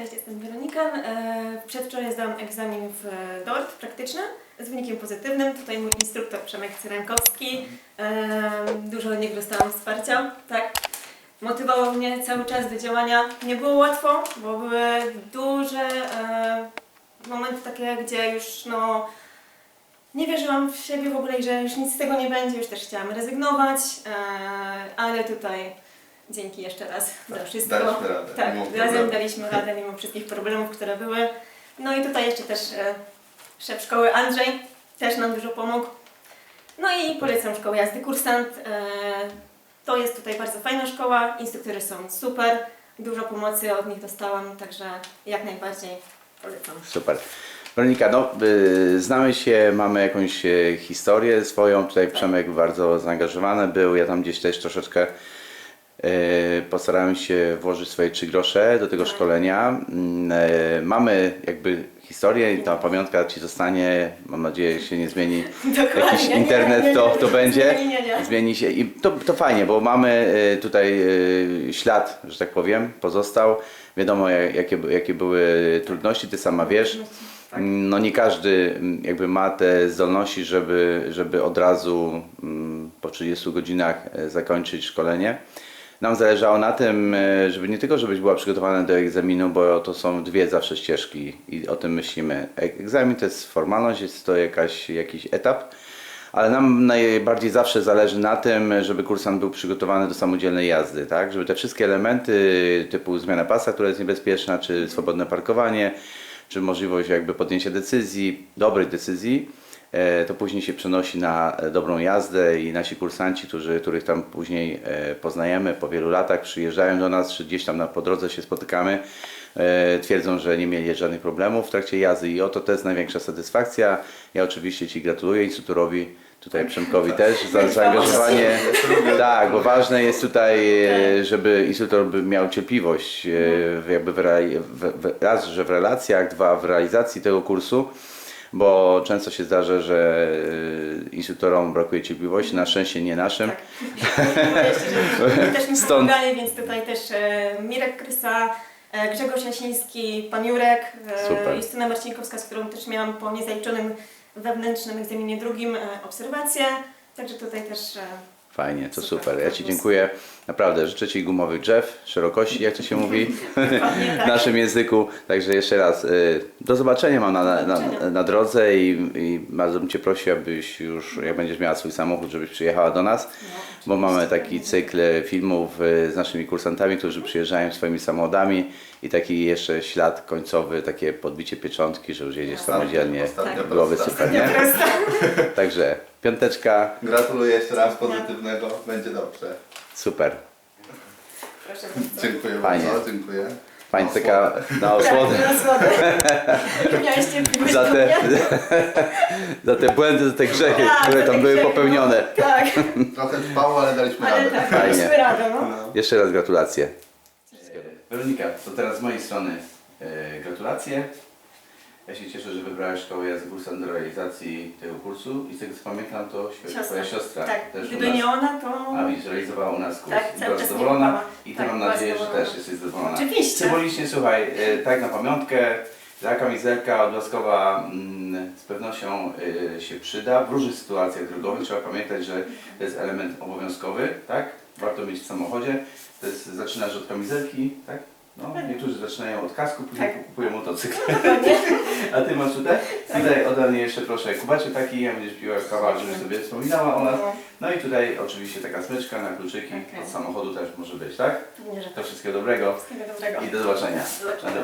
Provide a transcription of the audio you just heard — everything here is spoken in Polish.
jestem Weronika. E, Przedwczoraj zdałam egzamin w e, DORT praktyczny z wynikiem pozytywnym. Tutaj mój instruktor Przemek Cyrankowski. E, Dużo od niego dostałam wsparcia, tak. Motywował mnie cały czas do działania. Nie było łatwo, bo były duże momenty takie, gdzie już no nie wierzyłam w siebie w ogóle i że już nic z tego nie będzie, już też chciałam rezygnować, ale tutaj dzięki jeszcze raz za wszystko. Daliśmy radę, Tak, mimo razem problemów. daliśmy radę mimo wszystkich problemów, które były. No i tutaj jeszcze też e, szef szkoły Andrzej też nam dużo pomógł. No i polecam szkołę jazdy kursant. E, to jest tutaj bardzo fajna szkoła, instruktorzy są super, dużo pomocy od nich dostałam, także jak najbardziej polecam. Super. Weronika, no, y, znamy się, mamy jakąś y, historię swoją. Tutaj Przemek bardzo zaangażowany był. Ja tam gdzieś też troszeczkę postarałem się włożyć swoje trzy grosze do tego Tak. szkolenia. Mm, y, mamy jakby historię i ta pamiątka Ci zostanie. Mam nadzieję, że się nie zmieni. Dokładnie. Jakiś internet to, to będzie. Zmieni się i to, to fajnie, bo mamy y, tutaj ślad, że tak powiem, pozostał. Wiadomo jak- jakie, jakie były trudności, ty sama wiesz. Tak. No nie każdy mm, jakby ma te zdolności, żeby, żeby od razu mm, po 30 godzinach e, zakończyć szkolenie. Nam zależało na tym, e, żeby nie tylko żebyś była przygotowana do egzaminu, bo to są dwie zawsze ścieżki i o tym myślimy. E- Egzamin to jest formalność, jest to jakaś, jakiś etap, ale nam najbardziej zawsze zależy na tym, żeby kursant był przygotowany do samodzielnej jazdy, tak? Żeby te wszystkie elementy typu zmiana pasa, która jest niebezpieczna, czy swobodne parkowanie, czy możliwość jakby podjęcia decyzji, dobrej decyzji, to później się przenosi na e, dobrą jazdę i nasi kursanci, którzy, których tam później e, poznajemy po wielu latach, przyjeżdżają do nas, czy gdzieś tam na po drodze się spotykamy, e, twierdzą, że nie mieli żadnych problemów w trakcie jazdy i oto to jest największa satysfakcja. Ja oczywiście Ci gratuluję instruktorowi, tutaj Przemkowi też za zaangażowanie. Tak, bo ważne jest tutaj, e, żeby instruktor by miał cierpliwość, e, w- jakby w, w, raz, że w relacjach, dwa w realizacji tego kursu, bo często się zdarza, że e, instruktorom brakuje cierpliwości, na szczęście nie naszym. Tak. Oni też mi Stąd- więc tutaj też e, Mirek Krysa, e, Grzegorz Jasiński, pan Jurek, e, Super. Justyna Marcinkowska, z którą też miałam po niezaliczonym wewnętrznym egzaminie drugim obserwację. Także tutaj też Fajnie, to Super. super. Ja Ci dziękuję. Naprawdę, życzę Ci gumowych drzew, szerokości, jak to się mówi w tak. naszym języku. Także jeszcze raz, y, do zobaczenia mam na, na, na, na drodze i, i bardzo bym Cię prosił, abyś już, jak będziesz miała swój samochód, żebyś przyjechała do nas, bo mamy taki cykl filmów y, z naszymi kursantami, którzy przyjeżdżają swoimi samochodami i taki jeszcze ślad końcowy, takie podbicie pieczątki, że już jedziesz samodzielnie. Ostatnia Byłoby super, nie? Także piąteczka, Gratuluję jeszcze raz pozytywnego, będzie dobrze. super. Proszę bardzo. Dziękuję Fajnie. bardzo, dziękuję. Pańczyka na Tak, osłodę. wodę. Miałeś Za te, za te błędy, za te grzechy, Tak, które za tam były grzechy, popełnione. No, tak, Trochę trwało, ale daliśmy ale radę. tak, Fajnie. daliśmy radę, no. No. Jeszcze raz gratulacje. Weronika, to teraz z mojej strony e, gratulacje. Ja się cieszę, że wybrałeś szkołę jazdy kursant do realizacji tego kursu i z tego co pamiętam to świetnie, twoja siostra Tak, też u gdyby nas, nie ona, to... a widzisz, realizowała u nas kurs Tak, i zadowolona i Ty Tak, mam nadzieję, że też jesteś zadowolona. Oczywiście. Symbolicznie, słuchaj, e, tak na pamiątkę, taka kamizelka odblaskowa mm, z pewnością e, się przyda. W różnych sytuacjach drogowych trzeba pamiętać, że to jest element obowiązkowy, tak? Warto mieć w samochodzie. To jest, zaczynasz od kamizelki, tak? No, niektórzy zaczynają od kasku, później Tak. kupują motocykl. Dokładnie. A ty masz tutaj? Tutaj ode mnie jeszcze proszę kubaczek taki, ja będziesz piła kawa, żebyś sobie wspominała o nas. No, No i tutaj oczywiście taka smyczka na kluczyki Okej. od samochodu też może być, tak? To wszystkiego dobrego Wszystkiego dobrego. i do zobaczenia. Do zobaczenia.